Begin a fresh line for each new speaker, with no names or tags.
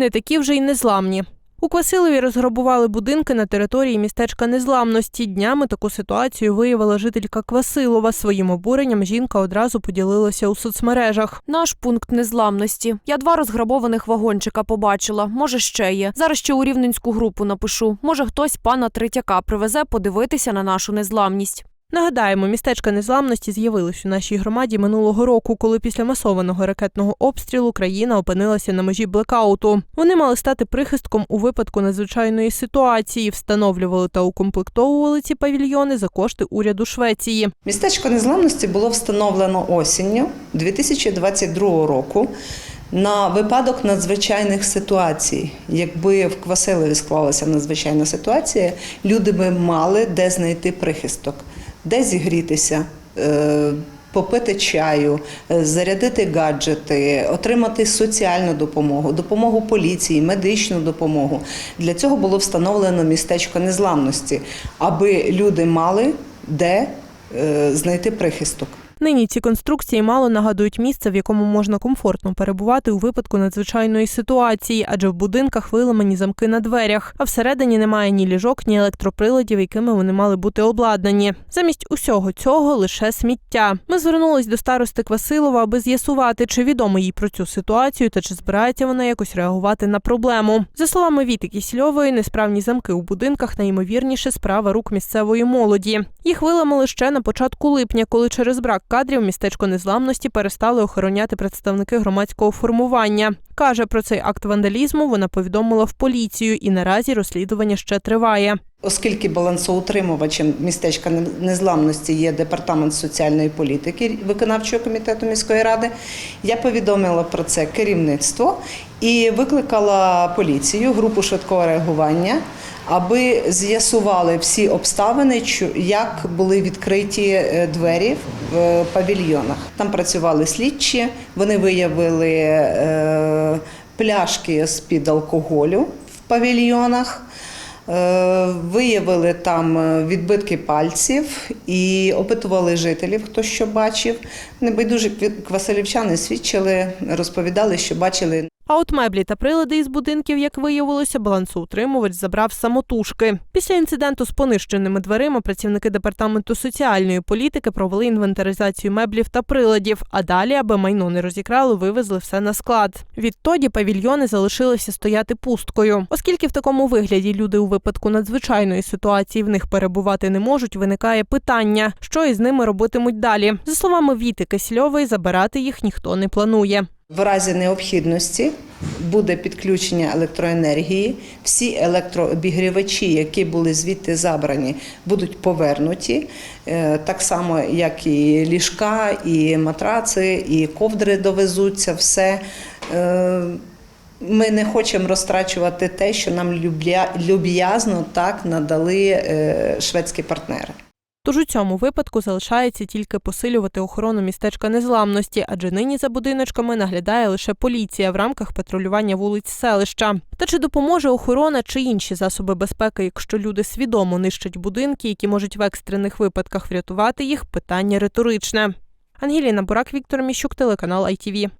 Не такі вже й незламні. У Квасилові розграбували будинки на території містечка Незламності. Днями таку ситуацію виявила жителька Квасилова. Своїм обуренням жінка одразу поділилася у соцмережах.
Наш пункт незламності. Я два розграбованих вагончика побачила. Може, ще є. Зараз ще у рівненську групу напишу. Може, хтось пана Третяка привезе подивитися на нашу незламність.
Нагадаємо, містечка незламності з'явились у нашій громаді минулого року, коли після масованого ракетного обстрілу країна опинилася на межі блекауту. Вони мали стати прихистком у випадку надзвичайної ситуації, встановлювали та укомплектовували ці павільйони за кошти уряду Швеції.
Містечко незламності було встановлено осінню 2022 року на випадок надзвичайних ситуацій. Якби в Квасилові склалася надзвичайна ситуація, люди би мали де знайти прихисток, де зігрітися. е, Попити чаю, е, зарядити гаджети, отримати соціальну допомогу, допомогу поліції, медичну допомогу. Для цього було встановлено містечко незламності, аби люди мали де е, знайти прихисток.
Нині ці конструкції мало нагадують місце, в якому можна комфортно перебувати у випадку надзвичайної ситуації, адже в будинках виламані замки на дверях, а всередині немає ні ліжок, ні електроприладів, якими вони мали бути обладнані. Замість усього цього лише сміття. Ми звернулись до старости Квасилова, аби з'ясувати, чи відомо їй про цю ситуацію та чи збирається вона якось реагувати на проблему. За словами Віти Кісільової, несправні замки у будинках найімовірніше справа рук місцевої молоді. Їх виламали ще на початку липня, коли через брак кадрів містечко незламності перестали охороняти представники громадського формування. Каже, про цей акт вандалізму вона повідомила в поліцію, і наразі розслідування ще триває.
Оскільки балансоутримувачем містечка незламності є департамент соціальної політики виконавчого комітету міської ради, я повідомила про це керівництво і викликала поліцію, групу швидкого реагування, аби з'ясували всі обставини, як були відкриті е, двері в е, павільйонах. Там працювали слідчі, вони виявили е, пляшки з-під алкоголю в павільйонах. Виявили там відбитки пальців і опитували жителів, хто що бачив. Небайдужі квасилівчани свідчили, розповідали, що бачили
А от меблі та прилади із будинків, як виявилося, балансоутримувач забрав самотужки. Після інциденту з понищеними дверима працівники департаменту соціальної політики провели інвентаризацію меблів та приладів. А далі, аби майно не розікрали, вивезли все на склад. Відтоді павільйони залишилися стояти пусткою, оскільки в такому вигляді люди у випадку надзвичайної ситуації в них перебувати не можуть. Виникає питання, що із ними робитимуть далі. За словами Віти Кисельової, забирати їх ніхто не планує.
В разі необхідності буде підключення електроенергії. Всі електрообігрівачі, які були звідти забрані, будуть повернуті. Е, Так само, як і ліжка, і матраци, і ковдри довезуться. Все. Е, Ми не хочемо розтрачувати те, що нам люб'язно так надали е, шведські партнери.
Тож у цьому випадку залишається тільки посилювати охорону містечка незламності, адже нині за будиночками наглядає лише поліція в рамках патрулювання вулиць селища. Та чи допоможе охорона чи інші засоби безпеки, якщо люди свідомо нищать будинки, які можуть в екстрених випадках врятувати їх? Питання риторичне. Ангеліна Бурак, Віктор Міщук, телеканал ITV.